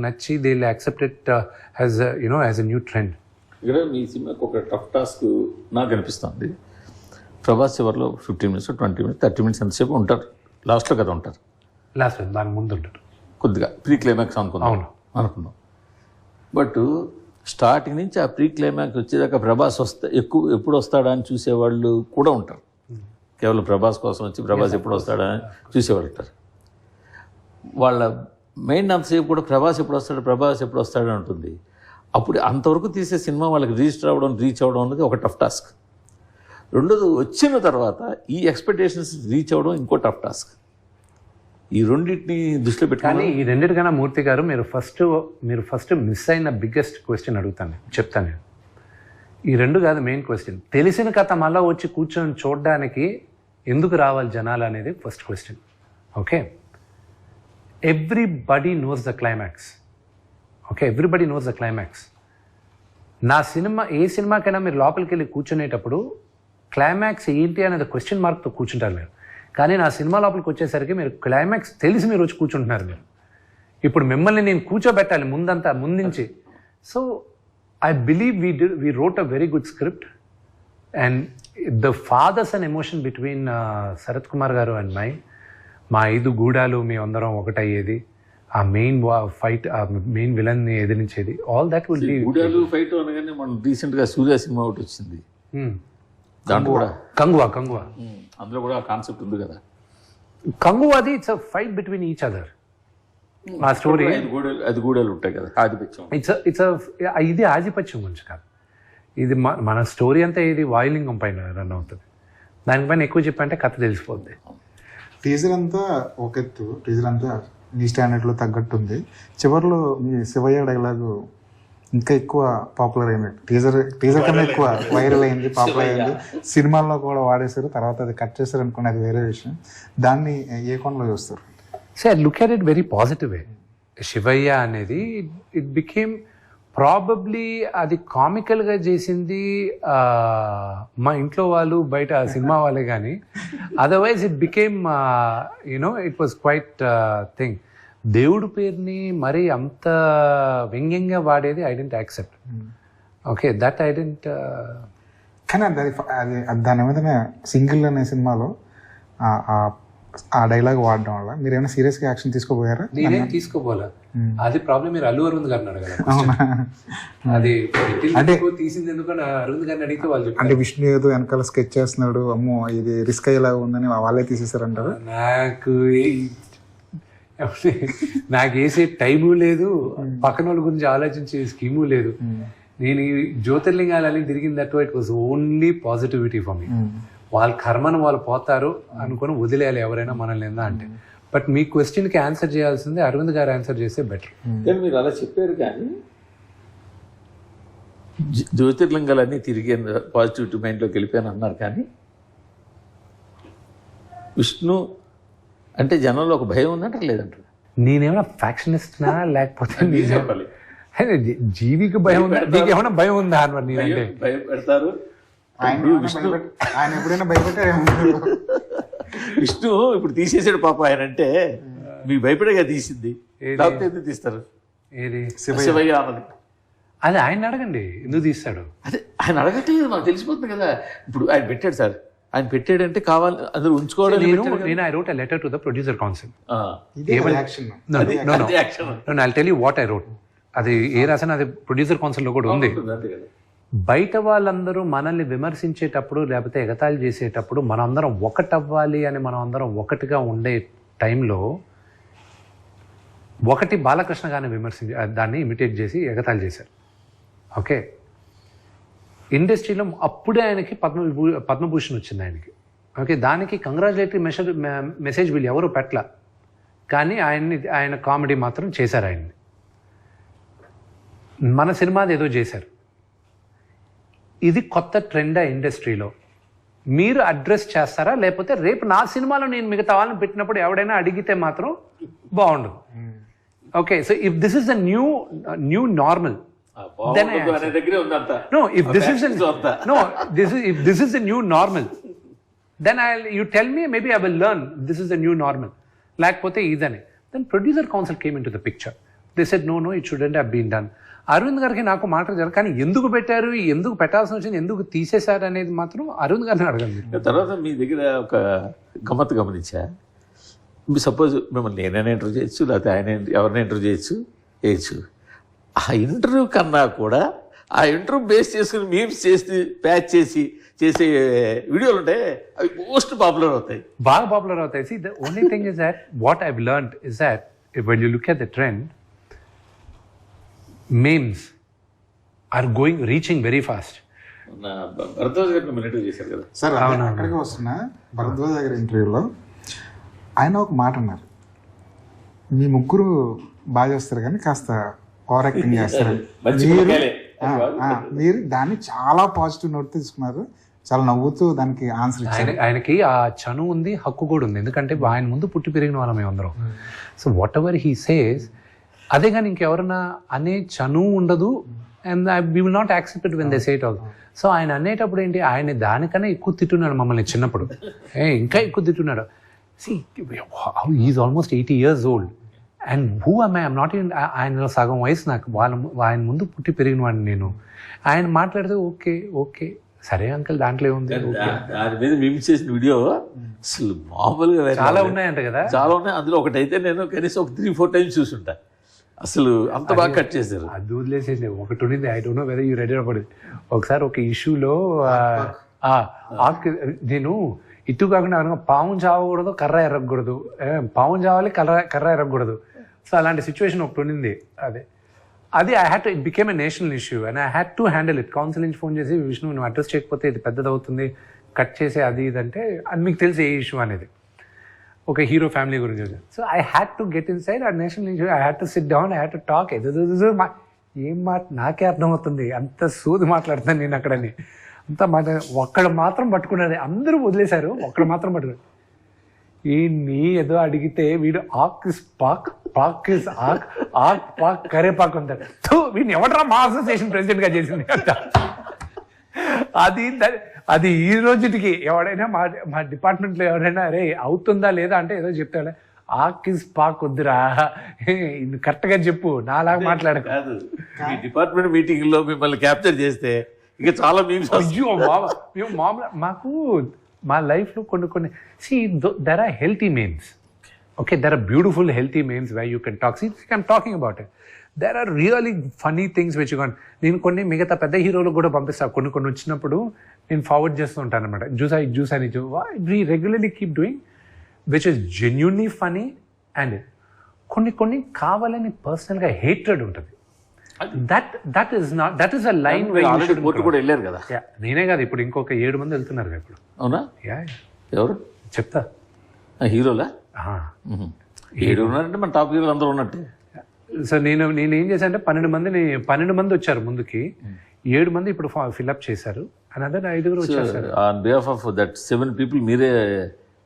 నచ్చి they accept it as you know as a new trend ఇక్కడ మీ సినిమాకి ఒక టఫ్ టాస్క్ నాకు అనిపిస్తుంది. ప్రభాస్ చివరిలో fifteen minutes twenty minutes thirty minutes ఎంతసేపు ఉంటారు? లాస్ట్లో కదా ఉంటారు. లాస్ట్ దాని ముందు ఉంటారు. కొద్దిగా ప్రీ క్లైమాక్స్ అనుకుందాం. అవును. అనుకుందాం. బట్ స్టార్టింగ్ నుంచి ఆ ప్రీ క్లైమాక్స్ వచ్చేదాకా ప్రభాస్ వస్తే ఎక్కువ ఎప్పుడు వస్తాడా అని చూసేవాళ్ళు కూడా ఉంటారు. కేవలం ప్రభాస్ కోసం వచ్చి ప్రభాస్ ఎప్పుడు వస్తాడా అని చూసేవాళ్ళు ఉంటారు. వాళ్ళ మెయిన్ అంతసేపు కూడా ప్రభాస్ ఎప్పుడు వస్తాడు ప్రభాస్ ఎప్పుడు వస్తాడు అంటుంది ఉంటుంది. అప్పుడు అంతవరకు తీసే సినిమా వాళ్ళకి రిజిస్టర్ అవ్వడం రీచ్ అవ్వడం అనేది ఒక టఫ్ టాస్క్. రెండోది వచ్చిన తర్వాత ఈ ఎక్స్పెక్టేషన్స్ రీచ్ అవ్వడం ఇంకో టఫ్ టాస్క్. ఈ రెండింటిని దృష్టిలో పెట్టుకుని కానీ ఈ రెండిటికన్నా మూర్తి గారు మీరు ఫస్ట్ మీరు ఫస్ట్ మిస్ అయిన బిగ్గెస్ట్ క్వశ్చన్ అడుగుతాను చెప్తాను నేను. ఈ రెండు కాదు మెయిన్ క్వశ్చన్. తెలిసిన కథ మళ్ళీ వచ్చి కూర్చొని చూడడానికి ఎందుకు రావాలి జనాలు అనేది first question. Okay? Everybody knows the climax okay everybody knows the climax నా సినిమా ఏ సినిమాకైనా మీరు లోపలికి వెళ్ళి కూర్చునేటప్పుడు క్లైమాక్స్ ఏంటి అనేది క్వశ్చన్ మార్క్తో కూర్చుంటారు మీరు. కానీ నా సినిమా లోపలికి వచ్చేసరికి మీరు క్లైమాక్స్ తెలిసి మీరు వచ్చి కూర్చుంటున్నారు మీరు. ఇప్పుడు మిమ్మల్ని నేను కూర్చోబెట్టాలి ముందంతా ముందుంచి. So I believe we D we wrote a very good script and the fathers and emotion between Sharath Kumar garu and my మా ఐదు గూడాలు మీ అందరం ఒకటయ్యేది. ఆ మెయిన్ ఫైట్ ఆ మెయిన్ విలన్ని ఎదిరించేది. ఆల్ దట్ విల్ బి గూడాలు ఫైట్ అనగానే మనం రీసెంట్గా సూర్య సినిమా ఒకటి వచ్చింది. దాంట్లో కూడా కంగువా కంగువా. అందులో కూడా కాన్సెప్ట్ ఉంది కదా. కంగువాది it's a fight between each other. ఆ స్టోరీ అది గూడెలు అది గూడెలు ఉంటాయి కదా ఆధిపత్యం. ఇట్స్ ఇట్స్ ఇది ఆధిపత్యం గురించి కాదు. ఇది మ- మన స్టోరీ అంతా ఇది వాయులింగం పైన రన్ అవుతుంది. దానిపైన ఎక్కువ చెప్పంటే కథ తెలిసిపోద్ది. టీజర్ అంతా ఒక ఎత్తు టీజర్ అంతా నీ స్టాండర్డ్లో తగ్గట్టు ఉంది చివరిలో మీ శివయ్య డైలాగు ఇంకా ఎక్కువ పాపులర్ అయింది. టీజర్ టీజర్ కన్నా ఎక్కువ వైరల్ అయింది పాపులర్ అయింది. సినిమాల్లో కూడా వాడేశారు తర్వాత అది కట్ చేశారు అనుకున్న అది వేరే విషయం. దాన్ని ఏ కోణంలో చూస్తారు? So I look at it very positive way Shivayya అనేది ఇట్ బికేమ్ ప్రాబబ్లీ అది కామికల్గా చేసింది మా ఇంట్లో వాళ్ళు బయట ఆ సినిమా వాళ్ళే కానీ otherwise it became you know it was quite thing దేవుడు పేరుని మరి అంత వ్యంగ్యంగా వాడేది I didn't accept okay that I didn't కానీ అది అది అది దాని మీద సింగిల్ అనే సినిమాలో ఆ- డైలాగ్ వాడడం వల్ల. మీరు ఏమైనా సీరియస్గా యాక్షన్ తీసుకోపోయారా నేనేం తీసుకోపోలే అది ప్రాబ్లం మీరు అల్లు అరవింద్ గారిని అడగల అది పెట్టింది తీసింది ఎందుకు అని అరవింద్ గారిని అడిగితే వాళ్ళు అంటే విష్ణు ఏదో వెనకాల స్కెచ్ చేస్తున్నాడు అమ్మో ఇది రిస్క్ అయ్యేలా ఉందని వాళ్ళే తీసేసారంటారు నాకు నాకు వేసే టైము లేదు. పక్కన వాళ్ళ గురించి ఆలోచించే స్కీము లేదు. నేను జ్యోతిర్లింగాలని తిరిగిన that it was only positivity for me వాళ్ళ కర్మను వాళ్ళు పోతారు అనుకొని వదిలేయాలి ఎవరైనా మనల్ని ఎందా అంటే. బట్ మీ క్వశ్చన్కి ఆన్సర్ చేయాల్సింది అరవింద్ గారు ఆన్సర్ చేస్తే బెటర్. మీరు అలా చెప్పారు కానీ జ్యో- జ్యోతిర్లింగాలన్నీ తిరిగి పాజిటివిటీ మైండ్లోకి వెళ్ళిపోయాను అన్నారు కానీ విష్ణు అంటే జనంలో ఒక భయం ఉందంటారు లేదంటారు? నేనేమైనా ఫ్యాక్షనిస్ట్నా లేకపోతే నేనే- చెప్పాలి. జీవికి భయం ఉందా? నీకు ఏమైనా భయం ఉందా అని మరి నేనంటే? భయం పెడతారు ఆయన ఎప్పుడైనా భయపెట్టారు విష్ణు ఇప్పుడు తీసేసాడు పాప ఆయన అంటే మీకు భయపడేగా తీసింది? లేకపోతే ఎందుకు తీస్తారు? ఏది? శివయ్య. అది ఆయన అడగండి ఎందుకు తీస్తాడు? అదే ఆయన అడగట్లేదు మాకు తెలిసిపోతుంది కదా. ఇప్పుడు ఆయన పెట్టాడు సార్. ఆయన పెట్టాడంటే కావాలి అందరూ ఉంచుకోవడం నేను నేను I wrote a letter to the producer council ఇది action no no no I tell you what I wrote అది ఏ రాసిన అది ప్రొడ్యూసర్ కౌన్సిల్లో కూడా ఉంది. అంతే కదా. బయట వాళ్ళందరూ మనల్ని విమర్శించేటప్పుడు లేకపోతే ఎగతాళి చేసేటప్పుడు మనందరం ఒకటవ్వాలి అని మనం అందరం ఒకటిగా ఉండే టైంలో ఒకటి బాలకృష్ణ గారిని విమర్శించి దాన్ని ఇమిటేట్ చేసి ఎగతాళి చేశారు. ఓకే? ఇండస్ట్రీలో అప్పుడే ఆయనకి పద్మ పద్మభూషణ్ వచ్చింది ఆయనకి. ఓకే? దానికి కంగ్రాచులేటరీ మెసేజ్ మెసేజ్ వీళ్ళు ఎవరు పెట్టల. కానీ ఆయన్ని ఆయన కామెడీ మాత్రం చేశారు ఆయన్ని. మన సినిమాది ఏదో చేశారు. ఇది కొత్త ట్రెండ్ ఇండస్ట్రీలో. మీరు అడ్రస్ చేస్తారా? లేకపోతే రేపు నా సినిమాలో నేను మిగతా వాళ్ళని పెట్టినప్పుడు ఎవడైనా అడిగితే మాత్రం బాగుండదు okay so if this is the new new normal the new normal, then I'll you tell me maybe I will learn this is the new normal. లేకపోతే ఇదని. Then producer council came into the picture they set no no it shouldn't have been done Aravind గారికి నాకు మాట జరగదు కానీ ఎందుకు పెట్టారు ఎందుకు పెట్టాల్సి వచ్చింది ఎందుకు తీసేశారు అనేది మాత్రం అరవింద్ గారిని అడగండి. తర్వాత మీ దగ్గర ఒక గమ్మత్తు గమనించా. మీ సపోజ్ మిమ్మల్ని నేనైనా ఇంటర్వ్యూ చేయొచ్చు లేకపోతే ఆయన ఎవరినైనా ఇంటర్వ్యూ చేయొచ్చు చేయొచ్చు. ఆ ఇంటర్వ్యూ కన్నా కూడా ఆ ఇంటర్వ్యూ బేస్ చేసుకుని మీమ్స్ చేసి ప్యాచ్ చేసి చేసే వీడియోలు ఉంటాయి అవి మోస్ట్ పాపులర్ అవుతాయి. బాగా పాపులర్ అవుతాయి. See the only thing is that what I learn is that when you look at the trend memes are going reaching very fast Bharadwaj చేశారు కదా? సార్ అక్కడికి వస్తున్నా. భరద్వాజ గారి ఇంటర్వ్యూలో ఆయన ఒక మాట అన్నారు. మీ ముగ్గురు బాగా చేస్తారు కానీ కాస్త ఓవర్ యాక్టింగ్ చేస్తారు మీరు దాన్ని చాలా పాజిటివ్ నోట్ తీసుకున్నారు. చాలా నవ్వుతూ దానికి ఆన్సర్ ఇచ్చారు. ఆయన ఆయనకి ఆ చను ఉంది హక్కు కూడా ఉంది. ఎందుకంటే ఆయన ముందు పుట్టి పెరిగిన వాళ్ళం అందరం. So whatever he says అదే కానీ ఇంకెవరన్నా అనే చను ఉండదు and we will not accept when they said all so ఆయన అనేటప్పుడు ఏంటి ఆయన దానికన్నా ఎక్కువ తిట్టున్నాడు మమ్మల్ని చిన్నప్పుడు. ఏ ఇంకా ఎక్కువ తిట్టున్నాడు. She is almost eighty years old and who am I'm not in ఆయన సగం వయసు నాకు. వాళ్ళ ఆయన ముందు పుట్టి పెరిగిన వాడిని నేను. ఆయన మాట్లాడితే ఓకే ఓకే. సరే అంకల్ దాంట్లో ఏముంది? దాని మీద మీమ్స్ చేసిన వీడియో అసలు మామూలుగా చాలా. ఉన్నాయంట కదా. చాలా ఉన్నాయి. అందులో ఒకటైతే నేను కనీసం ఒక త్రీ ఫోర్ టైమ్స్ చూసుంటా. అసలు అంత బాగా కట్ చేశారు. అది వదిలేసేసి ఒకటి ఉండింది. I don't know whether you ready అవ్వడు ఒకసారి ఒక ఇష్యూలో నేను ఇటు కాకుండా పాము చావకూడదు కర్ర ఎరగకూడదు. ఏ, పాము చావాలి కర్ర కర్ర ఎరగకూడదు. సో అలాంటి సిచ్యువేషన్ ఒకటి ఉండింది. అదే. అది I had to it became a national issue and I had to handle it council నుంచి ఫోన్ చేసి విష్ణు నువ్వు అడ్రస్ చేయకపోతే ఇది పెద్దదవుతుంది. కట్ చేసే అది ఇది అంటే అది మీకు తెలిసి ఏ ఇష్యూ అనేది. ఒక హీరో ఫ్యామిలీ గురించి so I had to get inside ఆ national issue I had to sit down I had to talk ఏం మాట? నాకే అర్థమవుతుంది. అంత సూది మాట్లాడుతాను నేను అక్కడని అంత మాట. ఒక్కడ మాత్రం పట్టుకున్నది అందరూ వదిలేశారు. ఒక్కడ మాత్రం పట్టుకున్నారు. ఈ నీ ఏదో అడిగితే వీడు ఆక్ ఇస్ పాక్ పాక్ ఇస్ ఆక్ ఆక్ పాక్ కరేపాక్ ఉంటాడు వీడిని ఎవడరా మా అసోసియేషన్ ప్రెసిడెంట్గా చేసింది? అది దాని అది ఈ రోజుకి ఎవడైనా మా మా డిపార్ట్మెంట్లో ఎవరైనా అరే అవుతుందా లేదా? అంటే ఏదో చెప్తాడు. ఆకిస్ పాక్ వద్దురా. ఇది కరెక్ట్గా చెప్పు. నాలాగా మాట్లాడక. కాదు. మీ డిపార్ట్మెంట్ మీటింగ్లో మిమ్మల్ని క్యాప్చర్ చేస్తే ఇక చాలా మేము మామూలు మాకు మా లైఫ్లో కొన్ని కొన్ని see there are healthy memes okay there are beautiful healthy memes why you can talk see I'm talking about it there are really funny things which can నేను కొన్ని మిగతా పెద్ద హీరోలకు కూడా పంపిస్తాను కొన్ని కొన్ని వచ్చినప్పుడు నేను ఫార్వర్డ్ చేస్తూ ఉంటాను అనమాట జ్యూస్ ఐ జ్యూస్ అని we regularly keep doing which is genuinely funny and కొన్ని కొన్ని కావాలని పర్సనల్గా హేట్రెడ్ ఉంటుంది. That that is not that is a line కూడా వెళ్ళారు కదా? నేనే కాదు ఇప్పుడు ఇంకొక ఏడు మంది వెళ్తున్నారు ఇప్పుడు అవునా? యా ఎవరు? చెప్తా. హీరోలా. ఏడు ఉన్నారంటే మన టాప్ హీరోలు అందరూ ఉన్నట్టే. సో నేను నేను ఏం చేశాను అంటే పన్నెండు మందిని పన్నెండు మంది వచ్చారు ముందుకి. ఏడు మంది ఇప్పుడు ఫిల్అప్ చేశారు. అనదర్ ఐదుగురు వచ్చారు sir on behalf of that seven people మీరే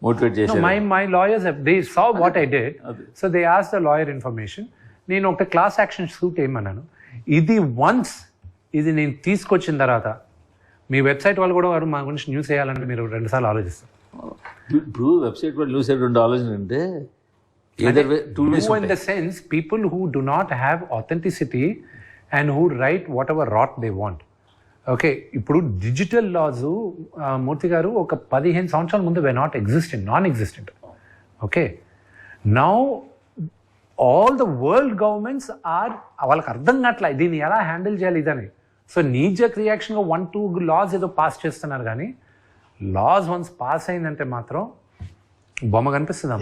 మోటివేట్ చేశారు. My my lawyers they saw what I did so they ask the lawyer information నేను ఒక క్లాస్ యాక్షన్ సూట్ ఏమన్నాను? ఇది వన్స్ ఇది నేను తీసుకొచ్చిన తర్వాత మీ వెబ్సైట్ వాళ్ళు కూడా వారు మా గురించి న్యూస్ చేయాలంటే మీరు రెండుసార్లు ఆలోచిస్తారు. ఇప్పుడు వెబ్సైట్ వాళ్ళు చూసే రెండు ఆలోచన అంటే way two ways No, in the sense, people who do not have authenticity and who write whatever rot they want. Okay ఇప్పుడు డిజిటల్ లాస్ మూర్తి గారు ఒక పదిహేను సంవత్సరాల ముందు were not existent non existent okay now all the world governments are వాళ్ళకి అర్థం కావట్లే దీన్ని ఎలా హ్యాండిల్ చేయాలి ఇదని. సో నీజక్ రియాక్షన్గా వన్ టూ లాస్ ఏదో పాస్ చేస్తున్నారు కానీ లాస్ వన్స్ పాస్ అయిందంటే మాత్రం బొమ్మ కనిపిస్తుంది